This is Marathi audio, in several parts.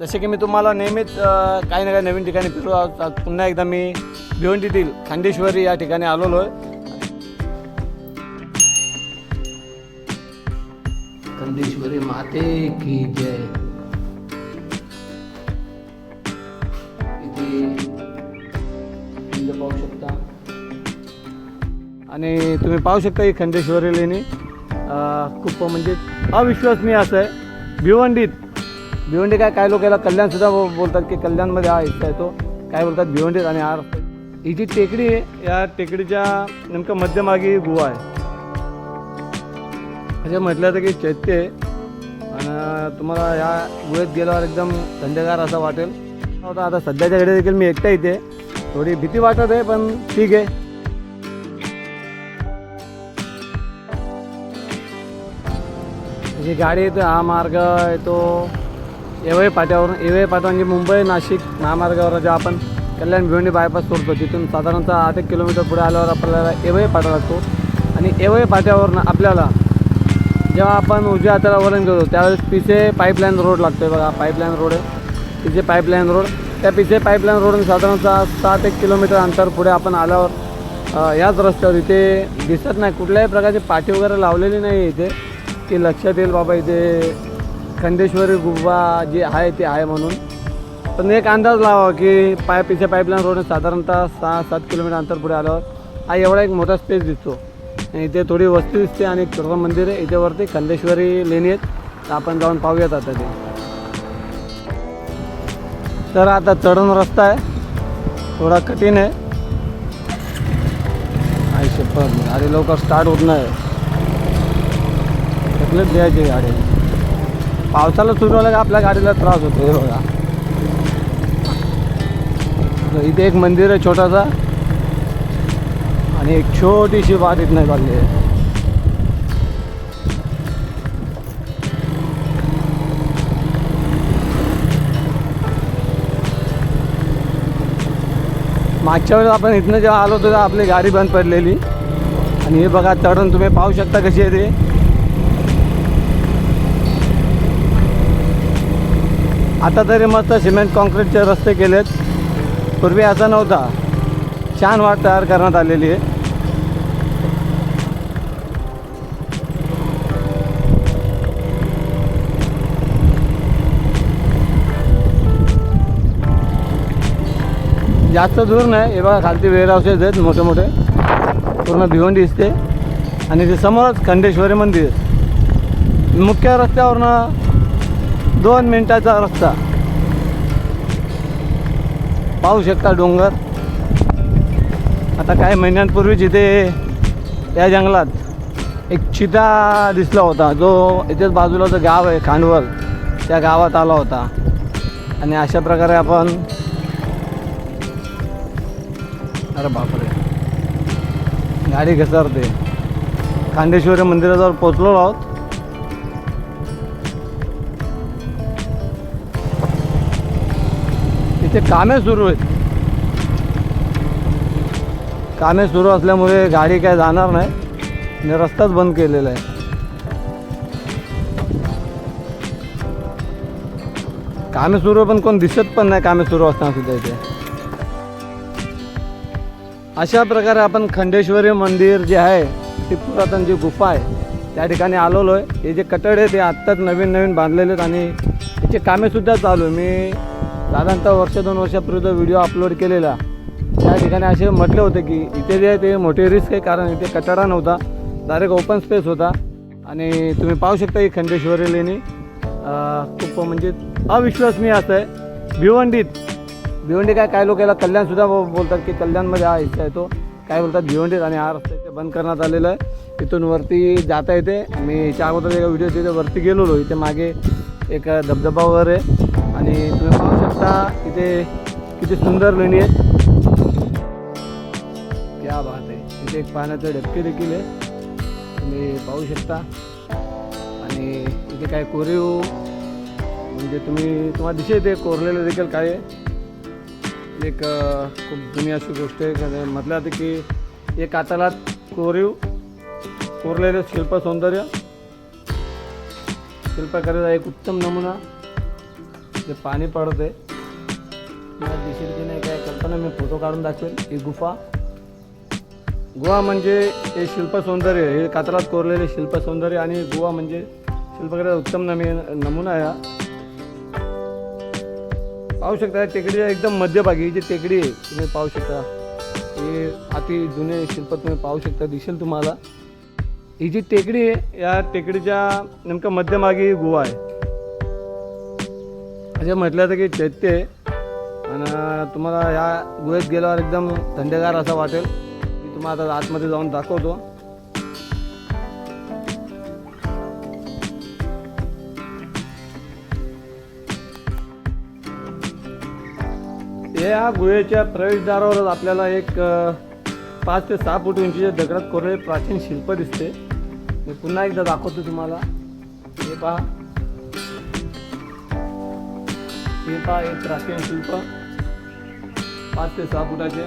जसे की मी तुम्हाला नेहमीच काही ना काही नवीन ठिकाणी फिरू आहोत. पुन्हा एकदा मी भिवंडीतील खांडेश्वरी या ठिकाणी आलेलो आहे. खंडेश्वरी माते की जय. इथे पाहू शकता. आणि तुम्ही पाहू शकता ही खंडेश्वरी लेणी. खूप म्हणजे अविश्वसनीय असं आहे. भिवंडीत भिवंडी काय काय लोक याला कल्याणसुद्धा बोलतात की कल्याणमध्ये हा हिस्सा येतो. काय बोलतात? भिवंडीत आणि हा ही जी टेकडी आहे या टेकडीच्या नेमकं मध्यमागी गुहा आहे. म्हणजे म्हटलं तर की चैत्य आहे. आणि तुम्हाला या गुहेत गेल्यावर एकदम थंडगार असं वाटेल. आता आता सध्याच्या घडी देखील मी एकटा इथे थोडी भीती वाटत आहे पण ठीक आहे. जी गाडी येते हा मार्ग येतो येवई पाट्यावरून येवई पाटा म्हणजे मुंबई नाशिक महामार्गावर जेव्हा आपण कल्याण भिवंडी बायपास सोडतो तिथून साधारणतः आठ एक किलोमीटर पुढे आल्यावर आपल्याला येवई पाटा लागतो. आणि येवई पाट्यावरून आपल्याला जेव्हा आपण उजव्या हाताला वळण घेतो त्यावेळेस पिसे पाईपलाईन रोड लागतो बघा. पाईपलाईन रोड आहे. पिसे पाईपलाईन रोड त्या पिसे पाईपलाईन रोडून साधारणतः सात एक किलोमीटर अंतर पुढे आपण आल्यावर याच रस्त्यावर इथे दिसत नाही. कुठल्याही प्रकारचे पाठी वगैरे लावलेली नाही आहे इथे. की लक्षात येईल बाबा इथे खंडेश्वरी गुफा जी आहे ती आहे म्हणून. पण एक अंदाज लावा की पाईप इथे पाईपलाईन रोड साधारणतः सहा सात किलोमीटर अंतर पुढे आल्यावर हा एवढा एक मोठा स्पेस दिसतो. आणि इथे थोडी वस्ती दिसते आणि एक मंदिर आहे. इथेवरती खंदेश्वरी खंडेश्वरी लेणी आहेत. आपण जाऊन पाहूयात आता ते. तर आता चढून रस्ता आहे. थोडा कठीण आहे. आयुष्य पण गाडी लवकर स्टार्ट होत नाही. तकलीफ द्यायची गाडी पावसाला सुरू झालं का आपल्या गाडीला त्रास होतो हे बघा. तर इथे एक मंदिर आहे छोटासा. आणि एक छोटीशी वाट इथनं चालली आहे. मागच्या वेळेस आपण इथनं जेव्हा आलो होतो तेव्हा आपली गाडी बंद पडलेली. आणि हे बघा चढून तुम्ही पाहू शकता कशी आहे ते. आता तरी मस्त सिमेंट कॉन्क्रीटचे रस्ते केलेत. पूर्वी असा नव्हता. छान वाट तयार करण्यात आलेली आहे. जास्त दूर नाही. हे बघा खालती वेअरहाऊसेस आहेत मोठे मोठे पूर्ण भिवंडी दिसते. आणि ते समोरच खंडेश्वरी मंदिर. मुख्य रस्त्यावरनं दोन मिनटाचा रस्ता. पाहू शकता डोंगर? आता काही महिन्यांपूर्वी जिथे या जंगलात एक चिता दिसला होता जो इथेच बाजूला जो गाव आहे खांडवर त्या गावात आला होता. आणि अशा प्रकारे आपण अरे बापरे. गाडी घसरते. खांडेश्वरी मंदिराजवळ पोचलो आहोत. इथे कामे सुरू आहेत. कामे सुरू असल्यामुळे गाडी काय जाणार नाही. आणि रस्ताच बंद केलेला आहे. कामे सुरू पण कोण दिसत पण नाही कामे सुरू असताना सुद्धा इथे. अशा प्रकारे आपण खंडेश्वरी मंदिर जे आहे ती पुरातन जी गुफा आहे त्या ठिकाणी आलेलो आहे. हे जे कटड आहे ते आत्ताच नवीन नवीन बांधलेले आहेत आणि त्याचे कामेसुद्धा चालू आहे. मी साधारणतः वर्ष दोन वर्षापूर्वी व्हिडिओ अपलोड केलेला. त्या ठिकाणी असे म्हटले होते की इथे जे आहे ते मोठे रिस्क आहे कारण इथे कचरा नव्हता. डायरेक्ट ओपन स्पेस होता. आणि तुम्ही पाहू शकता की खंडेश्वरी लेणी. खूप म्हणजे अविश्वसनीय असं आहे. भिवंडीत. भिवंडी काय काय लोक याला कल्याणसुद्धा बोलतात की कल्याणमध्ये हा हिस्सा येतो काय बोलतात? भिवंडीत. आणि हा रस्ता इथे बंद करण्यात आलेला आहे. इथून वरती जाता येते. मी याच्या अगोदर एका व्हिडिओ तिथे वरती गेलेलो. इथे मागे एक धबधबा वगैरे शकता इथे किती सुंदर लेणी आहेत क्या बात आहे. इथे एक पाण्याचे डबके देखील आहे. तुम्ही पाहू शकता. आणि इथे काय कोरीव म्हणजे तुम्ही तुम्हाला दिसेल ते कोरलेलं देखील काय आहे. एक खूप जुनी अशी गोष्ट आहे. म्हटलं जातं की एक कातलात कोरीव कोरलेलं शिल्प सौंदर्य. शिल्पकलेचा एक उत्तम नमुना. ते पाणी पडते फोटो काढून दाखवेल ही गुफा. गुहा म्हणजे हे शिल्प सौंदर्य हे कातरात कोरलेले शिल्प सौंदर्य आणि गुहा म्हणजे शिल्पकलेचा उत्तम नमी नमुना आहे पाहू शकता टेकडीच्या एकदम मध्यभागी जी टेकडी आहे तुम्ही पाहू शकता. हे अति जुने शिल्प तुम्ही पाहू शकता दिसेल तुम्हाला. ही जी टेकडी आहे या टेकडीच्या नेमकं मध्यभागी ही गुहा आहे. म्हणजे म्हटलं तर की चैत्य आहे. आणि तुम्हाला या गुहेत गेल्यावर एकदम थंडगार असं वाटेल. मी तुम्हाला आता आतमध्ये जाऊन दाखवतो. या गुहेच्या प्रवेशद्वारावरच आपल्याला एक पाच ते सहा फूट उंचीचे दगडात कोरलेले प्राचीन शिल्प दिसते. मी पुन्हा एकदा दाखवतो तुम्हाला. हे पहा. हे पहा एक प्राचीन शिल्प. पाच ते सहा फुटाचे.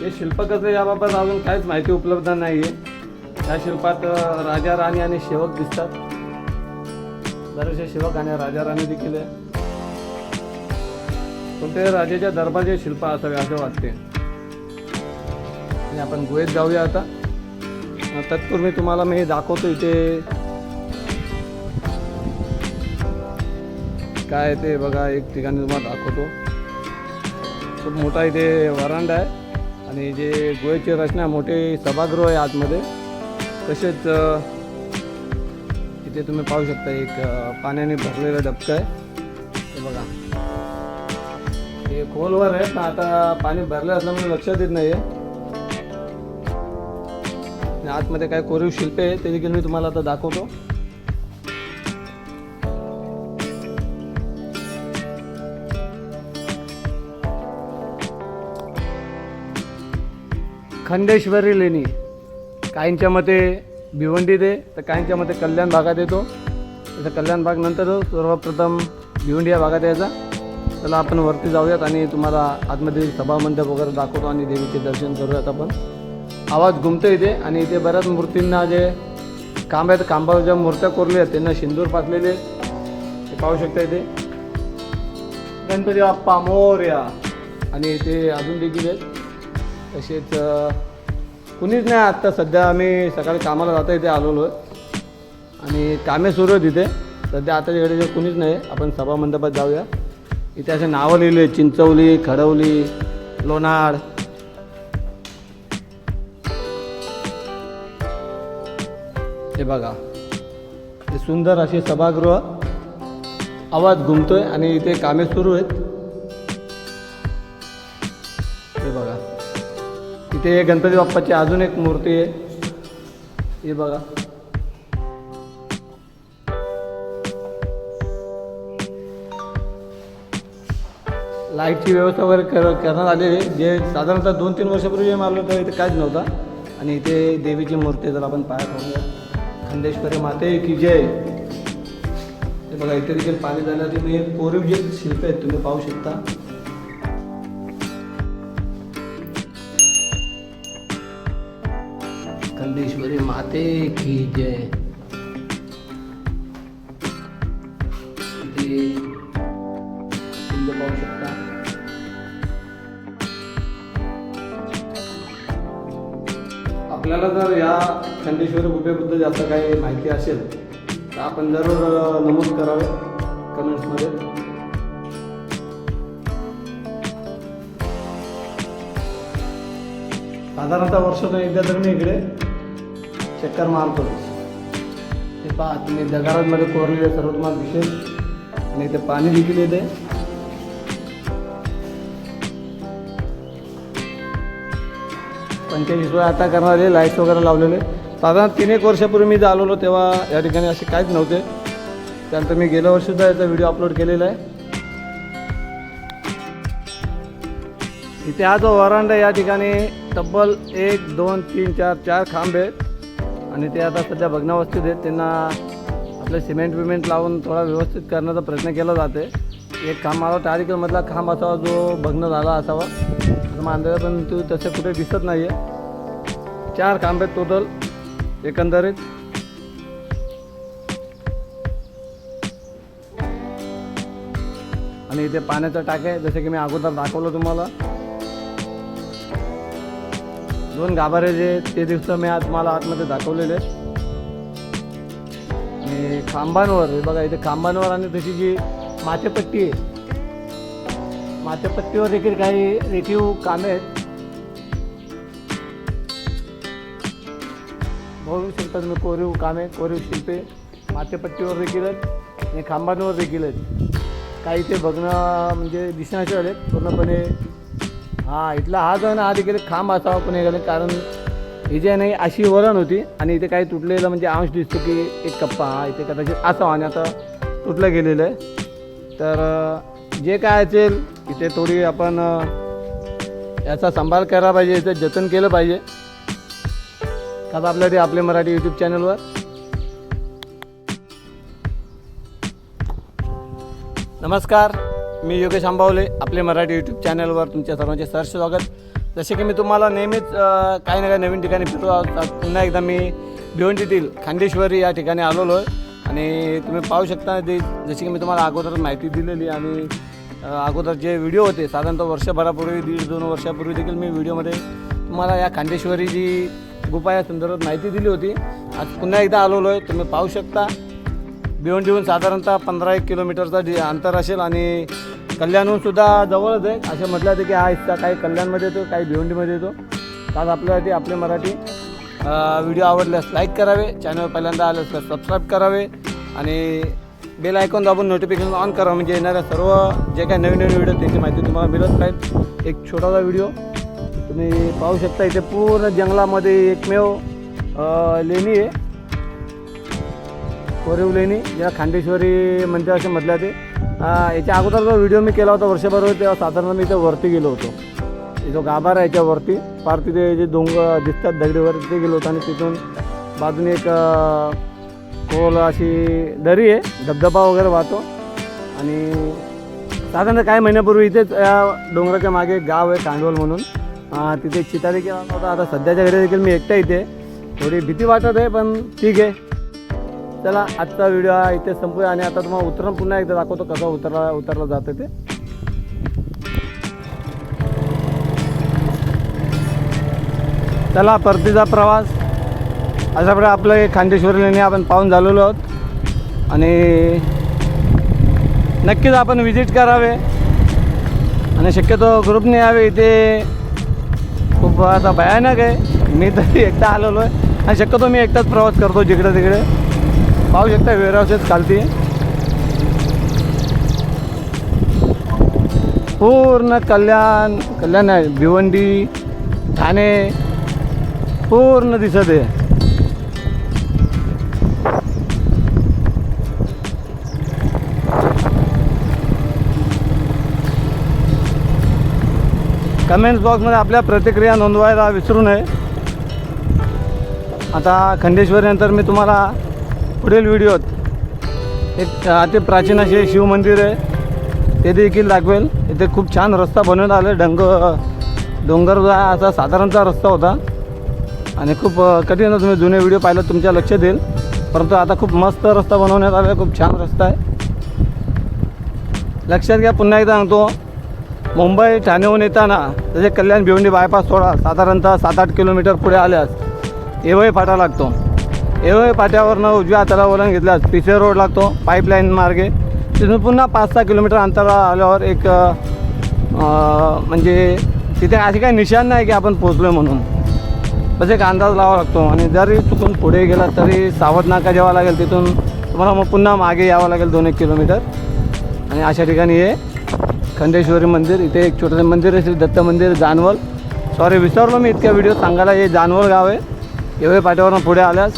हे शिल्प कसं आहे याबाबत अजून काहीच माहिती उपलब्ध नाही आहे या शिल्पात राजा राणी आणि शेवक दिसतात. बरेचसे शेवक आणि राजा राणी देखील आहे. कोणत्याही राजाच्या दरबारचे शिल्प असावे असे वाटते. आणि आपण गुहेत जाऊया आता. तत्पूर्वी तुम्हाला मी दाखवतो इथे काय ते बघा एक ठिकाणी तुम्हाला दाखवतो. खूप मोठा इथे वरांडा आहे आणि जे गोव्याची रचना मोठे सभागृह आहे आतमध्ये. तसेच इथे तुम्ही पाहू शकता एक पाण्याने भरलेलं डबकं आहे. ते बघा. हे खोलवर आहे पण आता पाणी भरलं असल्यामुळे लक्षात येत नाही आहे आणि आतमध्ये काय कोरीव शिल्पे आहे ते देखील मी तुम्हाला आता दाखवतो. खंडेश्वरी लेणी. काहींच्या मते भिवंडीत आहे तर काहींच्या मते कल्याण भागात येतो. त्याचा कल्याण भाग नंतर सर्वप्रथम भिवंडी या भागात यायचा. चला आपण वरती जाऊयात आणि तुम्हाला आतमध्ये सभामंडप वगैरे दाखवतो आणि देवीचे दर्शन करूयात आपण. आवाज घुमतो इथे आणि इथे बऱ्याच मूर्तींना जे काम आहेत कांबा ज्या मूर्त्या कोरल्या आहेत त्यांना सिंदूर पाचलेले ते पाहू शकता इथे. गणपती बाप्पा मोर्या. आणि इथे अजून देखील आहेत. तसेच कुणीच नाही आत्ता सध्या आम्ही सकाळी कामाला जाता इथे आलेलो आहे. आणि कामे सुरू आहेत इथे. सध्या आता इकडे कुणीच नाही आपण सभा मंडपात जाऊया. इथे असे नावं लिहिले आहेत चिंचवली खडवली लोणाड हे बघा हे सुंदर असे सभागृह आवाज घुमतोय आणि इथे कामे सुरू आहेत. इथे गणपती बाप्पाची अजून एक मूर्ती आहे. हे बघा. लाईटची व्यवस्था वगैरे कर करण्यात आलेली आहे. जे साधारणतः दोन तीन वर्षापूर्वी मारलं तर इथे काहीच नव्हता. आणि इथे देवीची मूर्ती आहे, जर आपण पाया पडूया. खंडेश्वरी माते की जय. हे बघा इथे देखील पाणी झालं तुम्ही कोरीव जे शिल्प आहेत तुम्ही पाहू शकता. खंडेश्वरी माते की जय। पाहू शकता। आपल्याला जर या खंडेश्वरी गुफेबद्दल जास्त काही माहिती असेल तर आपण जरूर नमूद करावे कमेंट्समध्ये साधारणतः वर्षातून एकदा तर मी इकडे चक्कर मारतो ते पहा तुम्ही दगारांमध्ये कोरलेले सर्व तुम्हाला दिसेल. आणि इथे पाणी देखील येते पंचेचाळीस सोय आता करणारे लाईट्स वगैरे लावलेले. साधारण तीन एक वर्षापूर्वी मी आलेलो तेव्हा या ठिकाणी असे काहीच नव्हते. त्यानंतर मी गेल्या वर्षीसुद्धा याचा व्हिडिओ अपलोड केलेला आहे. इथे हा जो वरांडा या ठिकाणी तब्बल एक दोन तीन चार चार खांब आहेत. आणि ते आता सध्या भग्नावस्थेत आहेत. त्यांना आपलं सिमेंट विमेंट लावून थोडा व्यवस्थित करण्याचा प्रयत्न केला जाते एक काम मला टाळीकलमधला खांब असावा जो भग्न झाला असावा. मांदळा पण तो तसे कुठे दिसत नाही आहे चार खांब आहेत टोटल एकंदरीत. आणि इथे पाण्याचं आहे जसं की मी अगोदर दाखवलं तुम्हाला. दोन गाभारे जे ते दिवस मी आज मला आतमध्ये दाखवलेले आहेत. आणि खांबांवर हे बघा इथे खांबांवर आणि तशी जी माथेपट्टी आहे. माथेपट्टीवर देखील काही रेखीव कामे आहेत. बघू शकता तुम्ही कोरीव कामे कोरीव शिल्पे मातेपट्टीवर देखील आहेत आणि खांबांवर देखील आहेत. काही ते बघणं म्हणजे दिसण्याचे आले पूर्णपणे हा इथला हा जो आधी ना खांब असावा पण हे कारण इथे नाही अशी वरण होती आणि इथे काही तुटलेलं म्हणजे अंश दिसतो की एक कप्पा हा इथे कदाचित असावा आणि आता तुटलं गेलेलं आहे. तर जे काय असेल इथे थोडी आपण याचा सांभाळ करायला पाहिजे याचं जतन केलं पाहिजे. कसं आपल्या ते आपले मराठी यूट्यूब चॅनलवर नमस्कार. मी योगेश आंबावले आपले मराठी यूट्यूब चॅनलवर तुमच्या सर्वांचे सहर्ष स्वागत. जसे की मी तुम्हाला नेहमीच काही ना काही नवीन ठिकाणी फिरतो पुन्हा एकदा मी भिवंडीतील खांदेश्वरी या ठिकाणी आलेलो आहे. आणि तुम्ही पाहू शकता ते जसे की मी तुम्हाला अगोदर माहिती दिलेली आणि अगोदर जे व्हिडिओ होते साधारणतः वर्षभरापूर्वी दीड दोन वर्षापूर्वी देखील मी व्हिडिओमध्ये तुम्हाला या खांदेश्वरी जी गुफा या संदर्भात माहिती दिली होती. आज पुन्हा एकदा आलेलो आहे. तुम्ही पाहू शकता. भिवंडीहून साधारणतः पंधरा एक किलोमीटरचा जे अंतर असेल. आणि कल्याणहून सुद्धा जवळच आहे. असं म्हटलं जातं की हा हिस्सा काही कल्याणमध्ये येतो काही भिवंडीमध्ये येतो. आज आपल्यासाठी आपले मराठी व्हिडिओ आवडल्यास लाईक करावे चॅनल पहिल्यांदा आलं तर सबस्क्राईब करावे आणि बेल आयकॉन दाबून नोटिफिकेशन ऑन करा म्हणजे येणाऱ्या सर्व जे काही नवीन नवीन व्हिडिओ त्याची माहिती तुम्हाला मिळत राहील. एक छोटासा व्हिडिओ. तुम्ही पाहू शकता इथे पूर्ण जंगलामध्ये एकमेव लेणी आहे. कोरीव लेणी ज्या खांडेश्वरी मंदिर असे म्हटलं ते याच्या अगोदर जो व्हिडिओ मी केला होता वर्षभर तेव्हा साधारण मी इथे वरती गेलो होतो. जो गाभार आहे याच्यावरती फार तिथे जे डोंगर दिसतात दगडीवर तिथे गेलो होतो आणि तिथून बाजूने एक खोल अशी दरी आहे धबधबा वगैरे वाहतो. आणि साधारण काही महिन्यापूर्वी इथेच या डोंगराच्या मागे एक गाव आहे कांडवल म्हणून. तिथे चिता देखील आला होता. आता सध्याच्या घरी देखील मी एकटा इथे थोडी भीती वाटत आहे पण ठीक आहे. चला आजचा व्हिडिओ हा इथे संपूया आणि आता तुम्हाला उतरण पुन्हा एकदा दाखवतो कसं उतरला उतरला जातं ते. चला परतीचा प्रवास. अशा प्रकारे आपलं हे खांदेश्वरी लेणी आपण पाहून झालेलो आहोत. आणि नक्कीच आपण विजिट करावे. आणि शक्यतो ग्रुपने यावे. इथे खूप आता भयानक आहे. मी तरी एकटा आलेलो आहे. आणि शक्यतो मी एकटाच प्रवास करतो जिकडे तिकडे पाहू शकता वेअरहाऊसेस चालते पूर्ण कल्याण कल्याण आहे भिवंडी ठाणे पूर्ण दिसत आहे. कमेंट्स बॉक्समध्ये आपल्या प्रतिक्रिया नोंदवायला विसरू नये. आता खंडेश्वरीनंतर मी तुम्हाला पुढील व्हिडिओत एक अति प्राचीन असे शिवमंदिर आहे. ते देखील दाखवेल. इथे खूप छान रस्ता बनवण्यात आला. डंग डोंगर असा साधारणचा रस्ता होता. आणि खूप कठीण तुम्ही जुने व्हिडिओ पाहिलं तुमच्या लक्षात येईल. परंतु आता खूप मस्त रस्ता बनवण्यात आला. आहे खूप छान रस्ता आहे. लक्षात घ्या पुन्हा एकदा सांगतो. मुंबई ठाण्याहून येताना जसे कल्याण भिवंडी बायपास सोडा साधारणतः सात आठ किलोमीटर पुढे आल्यास येवई फाटा लागतो. एवढे पाट्यावरनं उजव्या हाताला वळण घेतल्यास पिसे रोड लागतो पाईपलाईन मार्गे. तिथून पुन्हा पाच सहा किलोमीटर अंतरावर आल्यावर एक म्हणजे तिथे असे काही निशाण नाही की आपण पोचलो म्हणून. बस एक अंदाज लावा लागतो आणि जरी चुकून पुढे गेला तरी सावध नाका जेव्हा लागेल तिथून. तुम्हाला मग पुन्हा मागे यावं लागेल दोन एक किलोमीटर. आणि अशा ठिकाणी हे खंडेश्वरी मंदिर इथे एक छोटंसं मंदिर आहे श्री दत्त मंदिर जानवल. सॉरी विसरलो मी इतक्या व्हिडिओ सांगायला हे जानवल गाव आहे. एवढे पाट्यावरून पुढे आल्यास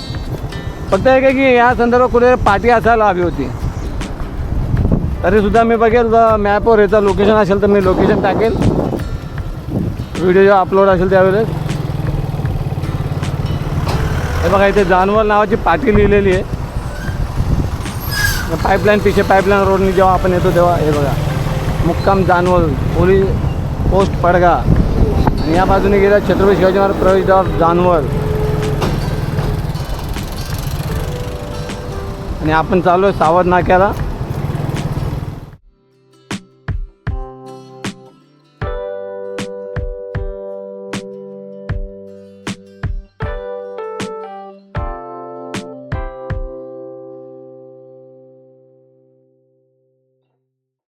फक्त एक आहे की या संदर्भात कुठे पाठी असायला हवी होती. तरीसुद्धा मी बघेल मॅपवर याचं लोकेशन असेल तर मी लोकेशन टाकेल. व्हिडिओ जेव्हा अपलोड असेल त्यावेळेस. हे बघा इथे जानवर नावाची पाठी लिहिलेली आहे. पाईपलाईन पिशे पाईपलाईन रोडने जेव्हा आपण येतो तेव्हा हे बघा मुक्काम जानवर पोलीस पोस्ट पडगा आणि या बाजूने गेल्या छत्रपती शिवाजी महाराज प्रवेशद्वार जानवर. आणि आपण चालू आहे सावध नाक्याला